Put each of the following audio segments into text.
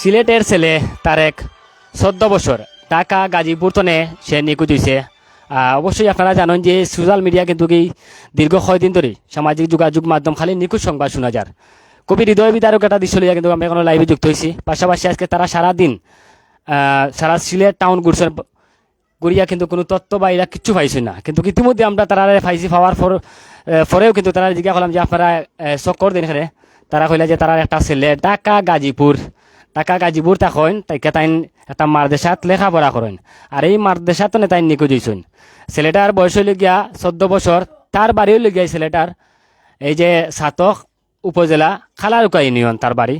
সিলেটের ছেলে তারেক চোদ্দ বছর। ঢাকা, গাজীপুর তনে সে নিখোঁজ হয়েছে অবশ্যই আপনারা জানেন যে সোশ্যাল মিডিয়া কিন্তু কি দীর্ঘ কয়দিন ধরে সামাজিক যোগাযোগ মাধ্যম খালি নিখোঁজ সংবাদ শোনা যার। কবি হৃদয় বিদারক একটা দৃশ্য লিয়া কিন্তু আমি এখন লাইভে যুক্ত হয়েছি পাশাপাশি আজকে তারা সারাদিন সারা সিলেট টাউন ঘুরছেন গড়িয়া কিন্তু কোনো তত্ত্ব বা এরা কিচ্ছু পাইছে না। কিন্তু ইতিমধ্যে আমরা তারা পাইছি পাওয়ার পর পরেও কিন্তু তারা জিজ্ঞাসা করলাম যে আপনারা চক্কর দিন এখানে। তারা কইলা যে তারা একটা ছেলে, ঢাকা, গাজীপুর। ঢাকা গাজীপুর তখন তাইকে তাই একটা মারদেশাত লেখাপড়া করেন আর এই মারদেশাত তাই নিখোঁজ হয়েছেন ছেলেটার বয়স হইলে গিয়া চোদ্দ বছর তার বাড়িও লেগিয়া এই ছেলেটার এই যে সাতক উপজেলা খালারুকা ইউনিয়ন তার বাড়ি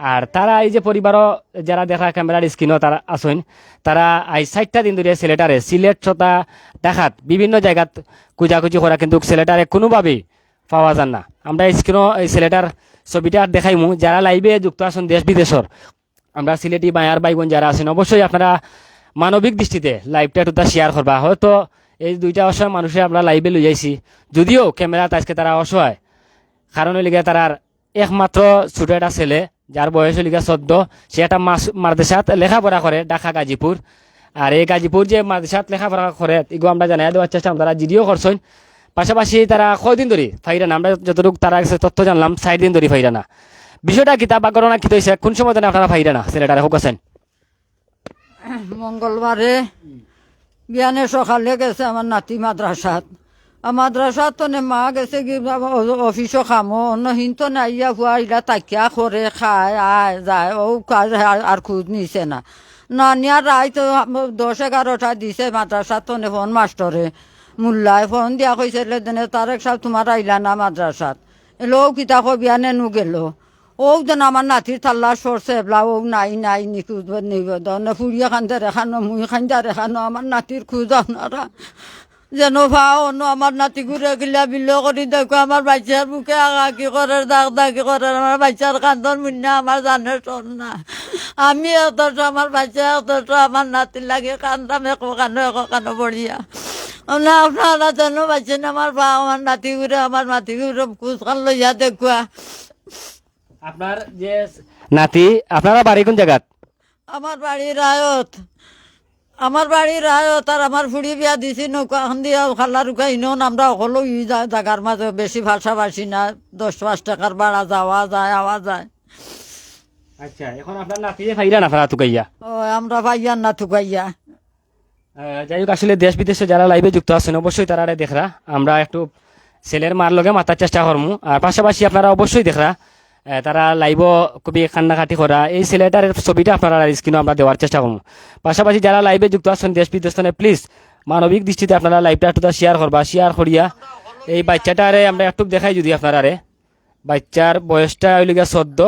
আর তারা এই যে পরিবারও যারা দেখা ক্যামেরার স্ক্রিনও তারা আসেন তারা আই ষাটটা দিন ধরে ছেলেটারে সিলেট ছটা দেখাত বিভিন্ন জায়গাত খুঁজাখুঁজি করা কিন্তু ছেলেটারে কোনোভাবেই পাওয়া যান না। আমরা স্ক্রিনও এই ছেলেটার ছবিটা দেখাইমু। যারা লাইভে যুক্ত আছেন দেশ বিদেশর, আমরা সিলেটি, বায়ার, বাইগুন যারা আছেন, অবশ্যই আপনারা মানবিক দৃষ্টিতে লাইভটা একটু শেয়ার করবা। হয়তো এই দুইটা অসহায় মানুষে আমরা লাইভে লই যাইছি যদিও ক্যামেরা আজকে তারা অসহায়। কারণ লিগে তারার একমাত্র ছোট একটা ছেলে, যার বয়স লিগে চোদ্দ, সে একটা মাস মাদ্রাসাত লেখাপড়া করে ঢাকা, গাজীপুর। আর এই গাজীপুর যে মাদ্রাসাত লেখাপড়া করে এগুলো আমরা জানাই দেওয়ার চেষ্টা। তারা জিডিও করছেন। পাশাপাশি তারা কয়দিন ধরে ফাইরা না, আমরা যতটুকু তারা তথ্য জানলাম চার দিন ধরে ফাইরা না। বিষয়টা কিতাব বা ঘটনা কি হয়েছে? কোন সময় আপনারা ফাইরা না ছেলেটারে হোক আছেন? মঙ্গলবারে বিয়ানে সকালে গেছে আমার নাতি মাদ্রাসাত। মাদ্রাসাত তো মা গেছে কি অফিসও খামো, অন্য হিনতো না ইয়া হুয়া ইলা তাকিয়া করে খায়, আয়, যায়, ও কাজ আর- আর খোঁজ নিছে না। না নিয়ার রায় তো দশ এগারোটা দিছে মাদ্রাসাত তো ফোন মাস্টরে। মোল্লায় ফোন দিয়া কইছে দেনে তারেক সাহেব তোমার আইলা না মাদ্রাসাত? এলো কিতা বিয়ানে নু গেল। ও যেন আমার নাতির তাল্লা সরছে এবলা ও নাই নাই, নিখুঁজ নিবেদন। ফুড়িয়া খান্দে রেখানো মুই খান্দা রেখানো আমার নাতির খুঁজ আপনারা যেন ভাও, অন্য আমার নাতি ঘুরে গিলা বিল করি দেখো, আমার বাচ্চার বুকে আগা কি করে, দাগ দাগি করে, আমার বাচ্চার কান্দন মুন্না, আমার জানে শোন না। আমি অতটা আমার বাচ্চা অতটা আমার নাতির লাগে কান্দাম একো কানো একো কানো পড়িয়া না আপনারা যেন বাচ্চেন আমার বা আমার নাতি ঘুরে আমার নাতি ঘুরে খুঁজ খান লইয়া দেখুয়া। আপনার যে নাতি আপনারা বাড়ি কোন জায়গাত? আমার বাড়ি রায়ত। আমার বাড়ি রায়ত আর আমার ফুড়ি বিয়া দিছি নৌকা এখন দিয়া খাল্লা রুকা ইনন আমরা সকলো ই জাগার মাঝে বেশি ভাষাভাষী না দশ পাঁচ টাকার ভাড়া যাওয়া যায় আওয়া যায়। আচ্ছা এখন আপনার নাতি ফাইরা না ফেরা তুকাইয়া? ও আমরা ভাইয়ার না থুকাইয়া। আহ, যাই হোক, আসলে দেশ বিদেশে যারা লাইভে যুক্ত আছেন, অবশ্যই তারা দেখরা। আমরা একটু ছেলের মার লগে মাতার চেষ্টা করমু। আর পাশাপাশি আপনারা অবশ্যই দেখরা তারা লাইভ খুবই কান্নাকাটি করা। এই ছেলেটার ছবিটা আপনারা স্ক্রিনে আমরা দেওয়ার চেষ্টা করব পাশাপাশি যারা লাইভে যুক্ত আছেন, দেশ বিদেশ প্লিজ মানবিক দৃষ্টিতে আপনারা লাইভটা একটু শেয়ার করবা শেয়ার করিয়া এই বাচ্চাটারে আমরা একটু দেখাই যদি আপনারারে বাচ্চার বয়সটা হইল গিয়া চোদ্দ।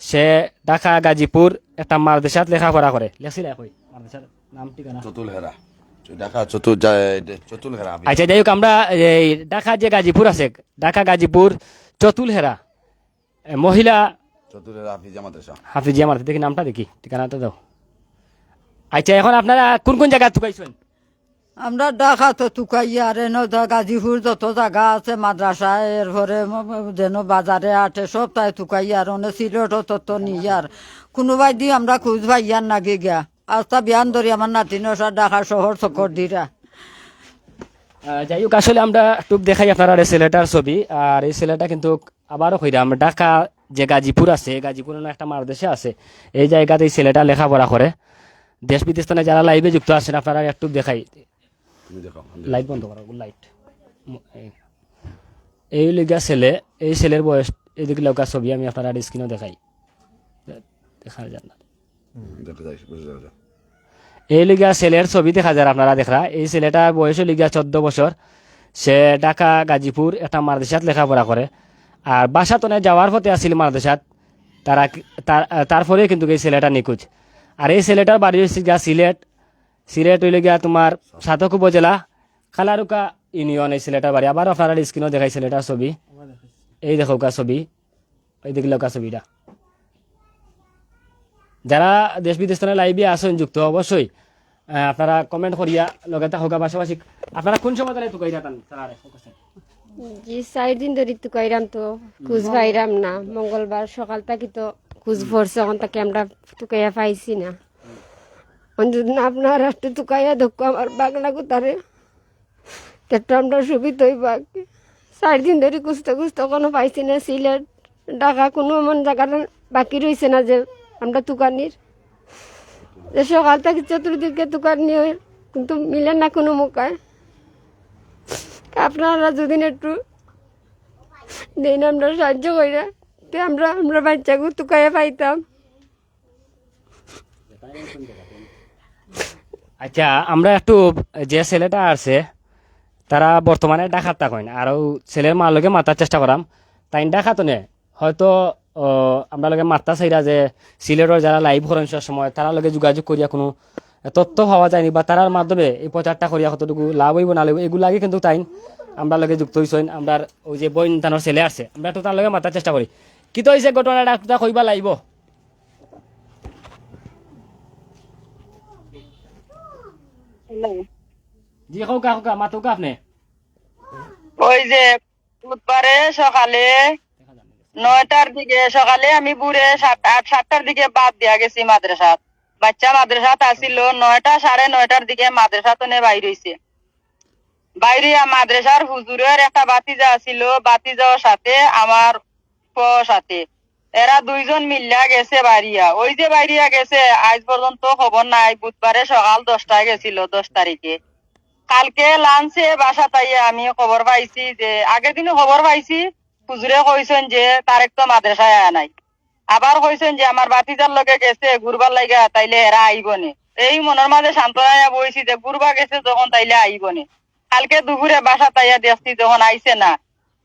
সে ঢাকা, গাজীপুর, একটা মারদেশাত লেখাপড়া করে। লেখছিল কই? মারদেশার নাম ঠিকানা? চতুল হেরা ঢাকা চতুল চতুল হেরা আচ্ছা যাই হোক আমরা এই ঢাকা যে গাজীপুর আছে ঢাকা গাজীপুর চতুলহেরা এ, মহিলা চতুল হেরা হাফিজা মাদ্রাসা। হাফিজিয়া মারতে দেখি নামটা দেখি ঠিকানাটা দাও। আচ্ছা এখন আপনারা কোন কোন জায়গা তুকাইছেন আমরা ডাকা তো তুকাইয়া আর এনে গাজীপুর যত জায়গা আছে মাদ্রাসা এরপরে যেন বাজারে আটে সব তাই তুকাইয়া আর অনে সিলেটও তত নিয়ার। কোনোবাই দি আমরা খুঁজ ভাইয়ার নাগে গিয়া। ধরি আমার ঢাকা শহর চকর দিরা আহ, যাই হোক আসলে আমরা একটু দেখাই আপনারা এই ছেলেটার ছবি। আর এই ছেলেটা কিন্তু আবারও কইরাম ঢাকা যে গাজীপুর আছে একটা মারদেশে আছে। এই জায়গাতে এই ছেলেটা লেখাপড়া করে। দেশ বিদেশ থেকে যারা লাইভে যুক্ত আছেন আপনারা একটু দেখাই। লাইট বন্ধ করো লাইট এই। লিগা ছেলে এই ছেলের বয়স এদিকে লৌকা ছবি আমি আপনার স্ক্রিনও দেখাই। দেখা যায় না এই লিগা ছেলের ছবি দেখা যায় আপনারা, দেখরা। এই ছেলেটার বয়স লিগা চোদ্দ বছর। সে ঢাকা, গাজীপুর, একটা মারদেশাত লেখাপড়া করে। আর বাসাতনে যাওয়ার পথে আসছিল মারদেশাত তারা তারপরে কিন্তু এই ছেলেটা নিখোঁজ। আর এই ছেলেটার বাড়ি হচ্ছে গিয়া সিলেট। সিলেট হইলে গিয়া তোমার সাতক উপজেলা খালারুকা ইউনিয়ন এই ছেলেটার বাড়ি। আবার আপনারা স্ক্রিনও দেখাই ছেলেটার ছবি। এই দেখো কা ছবি। এই দেখল কা ছবিটা। যারা দেশ বিদেশ থেকে লাইভে আসেন যুক্ত, অবশ্যই আপনারা কমেন্ট করিয়া লগে থাকা পাশাপাশি আপনারা কোন সময় তারা তুকাই তারা জি, চার দিন ধরে তো কইরাম তো, খুঁজ পাইরাম না। মঙ্গলবার সকাল থাকি তো খুঁজ পড়ছে, এখন তাকে আমরা টুকাইয়া পাইছি না। এখন যদি না, আপনার একটু টুকাইয়া দেখো, আমার বাগলা কোথারে। একটু আমরা সুবিধা হই বাঘ চার দিন ধরে খুঁজতে খুঁজতে কোনো পাইছি না, সিলেট, ঢাকা, কোনো এমন জায়গার বাকি রয়েছে না যে আমরা তুকানির। সকাল থেকে চতুর্দিকে দোকান নিয়ে কিন্তু মিলে না কোনো মুখায় আপনারা যদি একটু দিন আমরা সাহায্য করি তো আমরা আমরা বাচ্চাকে তুকাইয়া পাইতাম। আচ্ছা আমরা একটু যে ছেলেটা আছে, তারা বর্তমানে ডাকাত থাকেন। আর ও ছেলের মার লগে মাতার চেষ্টা করাম। তাই ডাকাত নে, হয়তো আমরা লগে মাত্রা চাইরা যে সিলেটের যারা লাইভ করেন সময় তারা লগে যোগাযোগ করিয়া কোনো তথ্য পাওয়া যায়নি বা তারার মাধ্যমে এই প্রচারটা করিয়া কতটুকু লাভ হইব না লাগবে এগুলো আগে কিন্তু তাই আমরা লগে যুক্ত হইছেন আমরা ওই যে বইন তানোর ছেলে আছে আমরা একটু তার লগে মাতার চেষ্টা করি কি তো হয়েছে ঘটনাটা একটু কইবা লাগব? জি হোক হোক মাতুক আপনি। ওই যে বুধবারে সকালে নয়টার দিকে সকালে আমি বুড়ে আট, সাতটার দিকে বাদ দিয়া গেছি মাদ্রাসাত। বাচ্চা মাদ্রাসাত আসিল নয়টা, সাড়ে নয়টার দিকে মাদ্রাসাত নে বাইর হইছে। বাইরে মাদ্রাসার হুজুরের একটা বাতিজা আসিল বাতিজার সাথে আমার সাথে। এরা দুইজন মিল্লা গেছে বাড়িয়া ওই যে বাড়িয়া গেছে, আজ পর্যন্ত খবর নাই, বুধবারে সকাল দশটায় গেছিল, দশ তারিখে। কালকে লাঞ্চে বাসা তাইয়ে আমি খবর পাইছি যে, আগের দিনে খবর পাইছি হুজুরে কইছেন যে তারেক তো মাদ্রাসায় আয়া নাই। আবার কইছেন যে আমার বাতিজার লগে গেছে, ঘুরবার লাগা তাইলে এরা আইবনে এই মনের মাঝে সান্ত্বনা বইছি যে ঘুরবা গেছে যখন তাইলে আইবনে কালকে দুপুরে বাসা তাইয়া দেখছি যখন আইছে না।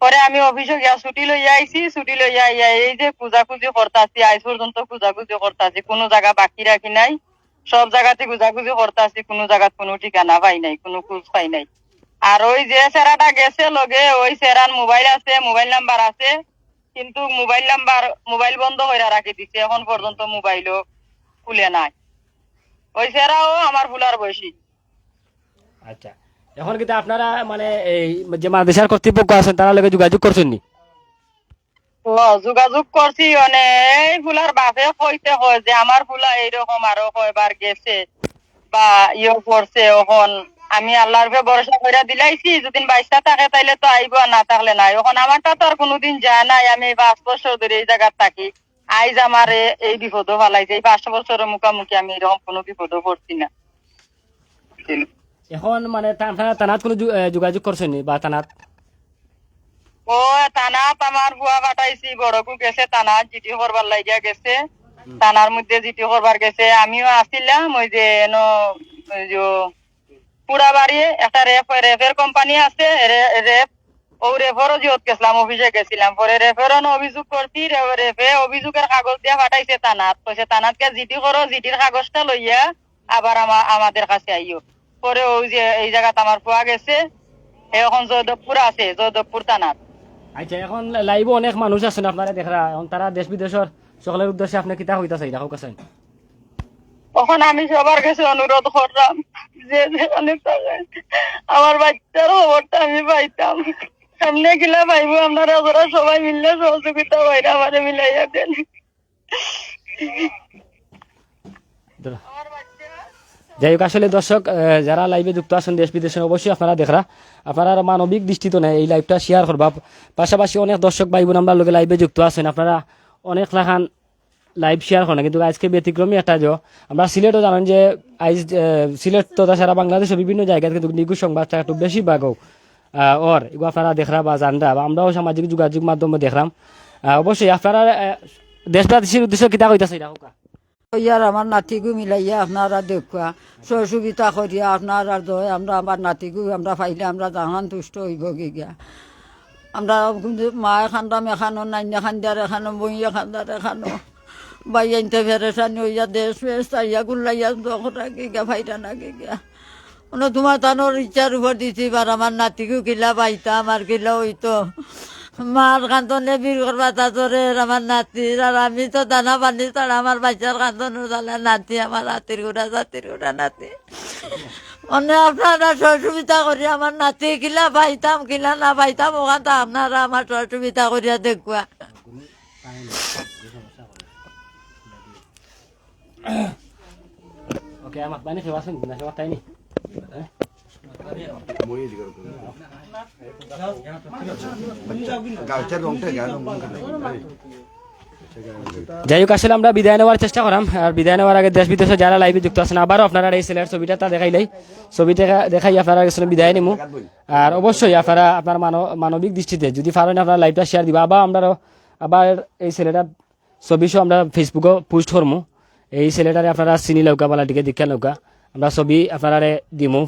পরে আমি অফিসে গিয়া ছুটি লইয়া আইছি, ছুটি লইয়া আইয়া এই যে খুঁজাখুঁজি করতাছি আজ পর্যন্ত খুঁজাখুঁজি করতাছি, কোনো জায়গা বাকি রাখি নাই। সব জায়গাতে খুঁজাখুঁজি করতাছি, কোনো জায়গাত কোনো ঠিকানা পাই নাই, কোনো খোঁজ পাই নাই। আর ওই যে সেরাটা গেছে লগে ওই সেরার মোবাইল আছে মোবাইল নাম্বার আছে কিন্তু মোবাইল নাম্বার মোবাইল বন্ধ করে রাখি দিছে। এখন পর্যন্ত মোবাইলও খুলে নাই। ওই সেরাও আমার ভুলার বয়সী। আচ্ছা। এখন কিন্তু আপনারা মানে এই যে মাদ্রাসার কর্তৃপক্ষ আছেন তারা লগে যোগাযোগ করছেন নি যোগাযোগ করছি মানে এই ফুলার বাপে কইতে হয় যে আমার ফুলা এইরকম আরও কয়বার গেছে বা ইয়ে করছে এখন আমি আল্লাহর উপরে ভরসা করে দিলাইছি যদি বাইশটা থাকে তাইলে তো আইব না থাকলে নাই। এখন আমারটা তো আর কোনোদিন যায় নাই আমি পাঁচ বছর ধরে এই জায়গায় থাকি। আইজ আমার এই বিপদও ফালাইছে এই পাঁচ বছরের মুখামুখি আমি এরকম কোনো বিপদও পড়ছি না। এখন মানে তানাত কোনো যোগাযোগ করছেন নি বা তানাত? ও তানাত আমার বুয়া পাঠাইছি বড়কু গেছে তানাত জিটি করবার লাগিয়া গেছে। থানার মধ্যে জিটি করবার গেছে আমিও আসছিলাম ওই যে ন একটা রেফ রেফের কোম্পানি আছে রেফ ও গেছিলাম, অফিসে গেছিলাম। পরে অভিযোগ করছি রেফে অভিযোগের কাগজ দিয়া কইছে করো কাগজটা লইয়া আবার আমা- আমাদের কাছে আইও পরে ওই যে, এই জায়গাত আমার পাওয়া গেছে এখন জয়দেবপুর আছে, জয়দেবপুর থানাত। আচ্ছা এখন লাইভ অনেক মানুষ আছেন, আপনারা দেখরা এখন তারা দেশ বিদেশের সকলের উদ্দেশ্যে আপনি কিতা হইতাছে এটা হোক আছেন তখন আমি সবার কাছে অনুরোধ করলাম যে যেখানে আমার বাচ্চার খবরটা আমি পাইতাম। সামনে গিলা পাইবো, আপনারা ওরা সবাই মিললে সহযোগিতা বাইরে আমারে মিলাইয়া দেন। যাই হোক, আসলে দর্শক যারা লাইভে যুক্ত আছেন দেশ বিদেশে, অবশ্যই আপনারা দেখরা, আপনারা মানবিক দৃষ্টিতে নেই এই লাইভটা শেয়ার করবা। পাশাপাশি অনেক দর্শক ভাই বোন আমরা লোকে লাইভে যুক্ত আছেন, আপনারা অনেক লাখান লাইভ শেয়ার করেন কিন্তু আজকে ব্যতিক্রমী একটা যে আমরা সিলেটও জানেন যে আজ সিলেট তো সারা বাংলাদেশের বিভিন্ন জায়গায় কিন্তু নিগুজ সংবাদটা একটু বেশি ভাগও ওর, এগুলো আপনারা দেখরা বা জানরা, বা আমরাও সামাজিক যোগাযোগ মাধ্যমে দেখলাম অবশ্যই আপনারা দেশবাসীর উদ্দেশ্য কিতা কইতাছে এটা ইয়ার আমার নাতিগু মিলাইয়া, আপনারা দেখুয়া সহযোগিতা করিয়া আপনারা দয়, আমরা আমার নাতিগু আমরা পাইলে আমরা জাহান তুষ্ট হইব গিয়া। আমরা কিন্তু মা খান্দাম এখানো, নাইনা খান্দার এখানো বইয়া খান্দার এখানো। বাইয়াইতে ফেরেসানি হইয়া দেশ ফেস তাইয়া গুল্লাইয়া দখরা গিয়া ফাইটা না গিয়া। মানে তোমার তানোর ইচ্ছার উপর দিছি বার আমার নাতিগু কিলা পাইতাম আর কিলা হইতো। মার কান্তনে বীর করবা তাতরে আমার নাতির, আর আমি তো দানা পানি ছাড়া আমার বাচ্চার কান্তন তাহলে নাতি, আমার হাতির গুড়া, জাতির গুড়া নাতি। মানে আপনারা সহযোগিতা করি, আমার নাতি কিলা পাইতাম কিলা না পাইতাম ওখান তো আপনারা আমার সহযোগিতা করিয়া দেখুয়া। নি মই এদিকে রাখো। গাছের রংটা গায়ের রং যাই হোক আসলে আমরা বিদায় নেওয়ার চেষ্টা করাম। আর বিদায় নেওয়ার আগে দেশ বিদেশে যারা লাইভে যুক্ত আছেন, আবারও আপনারা এই ছেলের ছবিটা তা দেখাইলাই ছবি দেখা- দেখাই আপনারা আসলে বিদায় নিমু। আর অবশ্যই আপনারা, আপনার মানব- মানবিক দৃষ্টিতে, যদি পারেন আপনারা লাইভটা শেয়ার দিবা। আবার আমরা আবার এই ছেলেটার ছবি সহ আমরা ফেসবুকে পোস্ট করমু। এই ছেলেটারে আপনারা চিনি লৌকা বালাটিকে দীক্ষা লৌকা আমরা ছবি আপনারা দিমু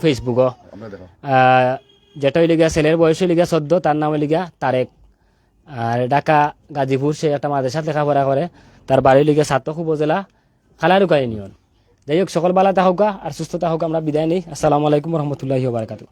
আহ, যেটা হইলে ছেলের বয়স গিয়া চোদ্দ তার নাম গিয়া তারেক আর ঢাকা গাজীপুর সে একটা মাদ্রাসাত লেখাপড়া করে তার বাড়ি গিয়া সাতক উপজেলা খালারুকা ইউনিয়ন যাই হোক সকল বালা থাকুকা আর সুস্থতা হোক আমরা বিদায় নিই। আসসালামু আলাইকুম রহমতুল্লাহি বারকাতু